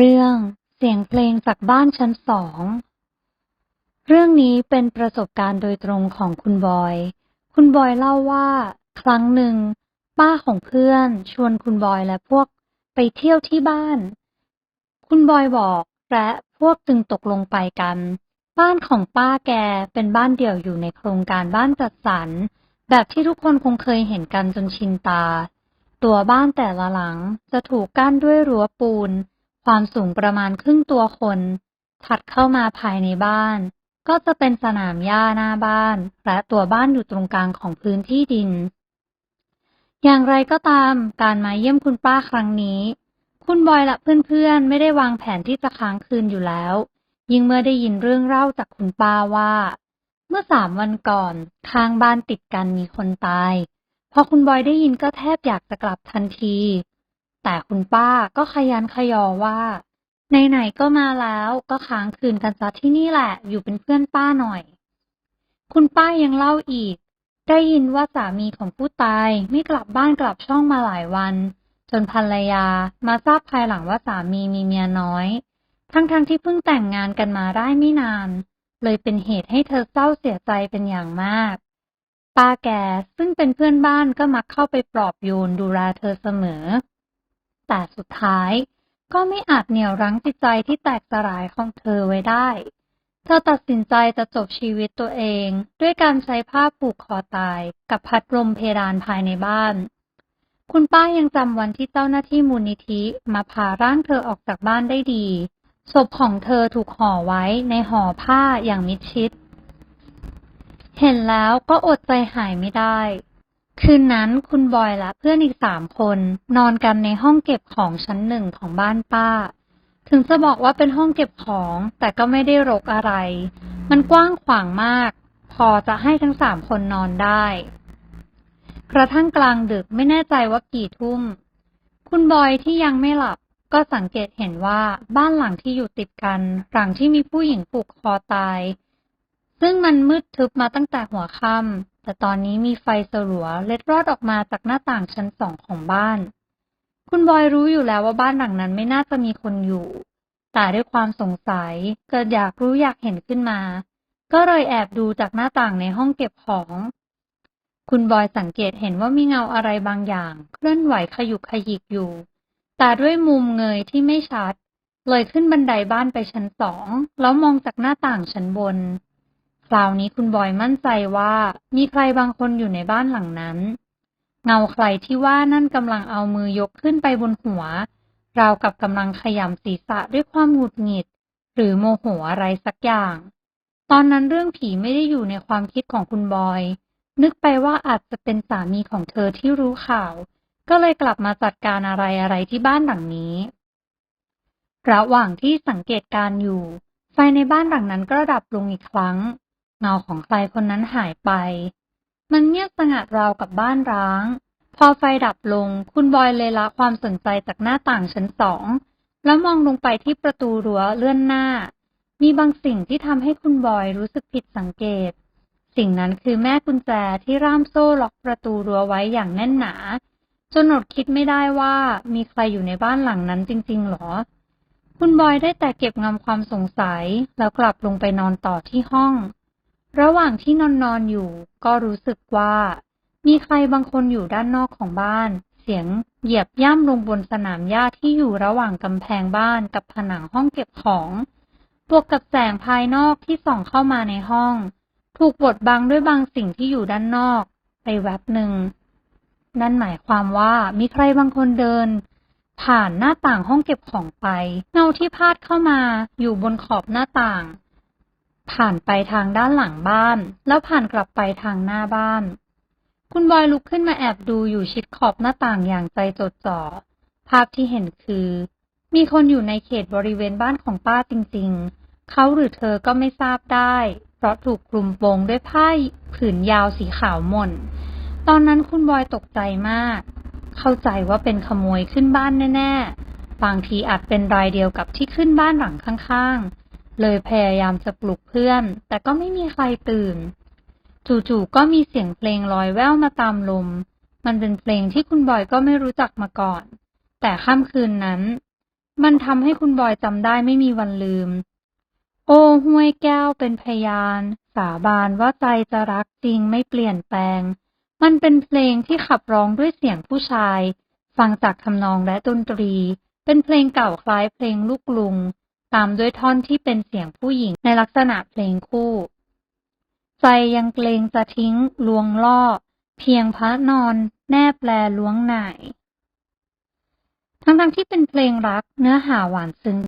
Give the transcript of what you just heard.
เรื่องเสียงเพลงจากบ้านชั้นสอง เรื่องนี้เป็นประสบการณ์โดยตรงของคุณบอย คุณบอยเล่าว่า ครั้งหนึ่ง ป้าของเพื่อนชวนคุณบอยและพวกไปเที่ยวที่บ้าน คุณบอยบอกและพวกจึงตกลงไปกัน บ้านของป้าแกเป็นบ้านเดี่ยวอยู่ในโครงการบ้านจัดสรร แบบที่ทุกคนคงเคยเห็นกันจนชินตา ตัวบ้านแต่ละหลังจะถูกกั้นด้วยรั้วปูน ความสูงประมาณครึ่งตัวคน ถัดเข้ามาภายในบ้าน ก็จะเป็นสนามหญ้าหน้าบ้าน และตัวบ้านอยู่ตรงกลางของพื้นที่ดิน อย่างไรก็ตาม การมาเยี่ยมคุณป้าครั้งนี้ คุณบอยและเพื่อนๆ ไม่ได้วางแผนที่จะค้างคืนอยู่แล้ว ยิ่งเมื่อได้ยินเรื่องเล่าจากคุณป้าว่า เมื่อสามวันก่อนข้างบ้านติดกันมีคนตาย พอคุณบอยได้ยินก็แทบอยากจะกลับทันที แต่คุณป้าก็ขยันขยอว่าไหนๆก็มาแล้วก็ค้างคืนกันซะที่นี่แหละ อยู่เป็นเพื่อนป้าหน่อย คุณป้ายังเล่าอีก ได้ยินว่าสามีของผู้ตายไม่กลับบ้านกลับช่องมาหลายวัน จนภรรยามาทราบภายหลังว่าสามีมีเมียน้อย ทั้งๆทที่เพิ่งแต่งงานกันมาได้ไม่นาน เลยเป็นเหตุให้เธอเศร้าเสียใจเป็นอย่างมาก ป้าแกซึ่งเป็นเพื่อนบ้านก็มักเข้าไปปลอบโยนดูแลเธอเสมอ แต่สุดท้ายก็ไม่อาจเหนี่ยวรั้งจิตใจที่แตกสลายของเธอไว้ได้ เธอตัดสินใจจะจบชีวิตตัวเอง ด้วยการใช้ผ้าผูกคอตายกับพัดลมเพดานภายในบ้าน คุณป้ายังจำวันที่เจ้าหน้าที่มูลนิธิมาพาร่างเธอออกจากบ้านได้ดี ศพของเธอถูกห่อไว้ในห่อผ้าอย่างมิดชิด เห็นแล้วก็อดใจหายไม่ได้ คืนนั้นคุณบอยและเพื่อนอีกสามคน นอนกันในห้องเก็บของชั้นหนึ่งของบ้านป้า ถึงจะบอกว่าเป็นห้องเก็บของ แต่ก็ไม่ได้รกอะไร มันกว้างขวางมาก พอจะให้ทั้งสามคนนอนได้ กระทั่งกลางดึกไม่แน่ใจว่ากี่ทุ่ม คุณบอยที่ยังไม่หลับ ก็สังเกตเห็นว่าบ้านหลังที่อยู่ติดกัน หลังที่มีผู้หญิงผูกคอตาย ซึ่งมันมืดทึบมาตั้งแต่หัวค่ำ แต่ตอนนี้มีไฟสลัวเล็ดรอดออกมาจากหน้าต่างชั้นสองของบ้าน คุณบอยรู้อยู่แล้วว่าบ้านหลังนั้นไม่น่าจะมีคนอยู่ แต่ด้วยความสงสัยเกิดอยากรู้อยากเห็นขึ้นมา ก็เลยแอบดูจากหน้าต่างในห้องเก็บของ คุณบอยสังเกตเห็นว่ามีเงาอะไรบางอย่าง เคลื่อนไหวขยุกขยิกอยู่ แต่ด้วยมุมเงยที่ไม่ชัด เลยขึ้นบันไดบ้านไปชั้นสองแล้วมองจากหน้าต่างชั้นบน คราวนี้คุณบอยมั่นใจว่ามีใครบางคนอยู่ในบ้านหลังนั้น เงาใครที่ว่านั่นกำลังเอามือยกขึ้นไปบนหัว ราวกับกำลังขยำศีรษะด้วยความหงุดหงิด หรือโมโหอะไรสักอย่าง ตอนนั้นเรื่องผีไม่ได้อยู่ในความคิดของคุณบอย นึกไปว่าอาจจะเป็นสามีของเธอที่รู้ข่าว ก็เลยกลับมาจัดการอะไรอะไรที่บ้านหลังนี้ ระหว่างที่สังเกตการอยู่ ไฟในบ้านหลังนั้นก็ดับลงอีกครั้ง เงาของใครคนนั้นหายไป มันเงียบสงัดราวกับบ้านร้าง พอไฟดับลง คุณบอยเลยละความสนใจจากหน้าต่างชั้นสอง แล้วมองลงไปที่ประตูรั้วเลื่อนหน้า มีบางสิ่งที่ทำให้คุณบอยรู้สึกผิดสังเกต สิ่งนั้นคือแม่กุญแจที่ร่ามโซ่ล็อกประตูรั้วไว้อย่างแน่นหนา จนอดคิดไม่ได้ว่ามีใครอยู่ในบ้านหลังนั้นจริง ๆ หรอ คุณบอยได้แต่เก็บงำความสงสัยแล้วกลับลงไปนอนต่อที่ห้อง ระหว่างที่นอนนอนอยู่ ก็รู้สึกว่า มีใครบางคนอยู่ด้านนอกของบ้าน เสียงเหยียบย่ำลงบนสนามหญ้าที่อยู่ระหว่างกำแพงบ้านกับผนังห้องเก็บของ บวกกับแสงภายนอกที่ส่องเข้ามาในห้อง ถูกบดบังด้วยบางสิ่งที่อยู่ด้านนอก ไปแวบหนึ่ง นั่นหมายความว่ามีใครบางคนเดิน ผ่านหน้าต่างห้องเก็บของไป เงาที่พาดเข้ามาอยู่บนขอบหน้าต่าง ผ่านไปทางด้านหลังบ้าน แล้วผ่านกลับไปทางหน้าบ้าน คุณบอยลุกขึ้นมาแอบดูอยู่ชิดขอบหน้าต่างอย่างใจจดจ่อ ภาพที่เห็นคือ มีคนอยู่ในเขตบริเวณบ้านของป้าจริงๆ เขาหรือเธอก็ไม่ทราบได้ เพราะถูกคลุมโปงด้วยผ้าผืนยาวสีขาวหม่น ตอนนั้นคุณบอยตกใจมาก เข้าใจว่าเป็นขโมยขึ้นบ้านแน่ๆ บางทีอาจเป็นรายเดียวกับที่ขึ้นบ้านหลังข้างๆ เลยพยายามจะปลุกเพื่อน แต่ก็ไม่มีใครตื่น จู่ๆก็มีเสียงเพลงลอยแว่วมาตามลม มันเป็นเพลงที่คุณบอยก็ไม่รู้จักมาก่อน แต่ค่ำคืนนั้น มันทำให้คุณบอยจำได้ไม่มีวันลืม โอ้ห้วยแก้วเป็นพยาน สาบานว่าใจจะรักจริงไม่เปลี่ยนแปลง มันเป็นเพลงที่ขับร้องด้วยเสียงผู้ชาย ฟังจากทำนองและดนตรี เป็นเพลงเก่าคล้ายเพลงลูกกรุง ตามด้วยท่อนที่เป็นเสียงผู้หญิงในลักษณะเพลงคู่ ใจยังเกรงจะทิ้งลวงล่อ เพียงพระนอนแนบแลล้วงไหนทั้งๆที่เป็นเพลงรักเนื้อหาหวานซึ้ง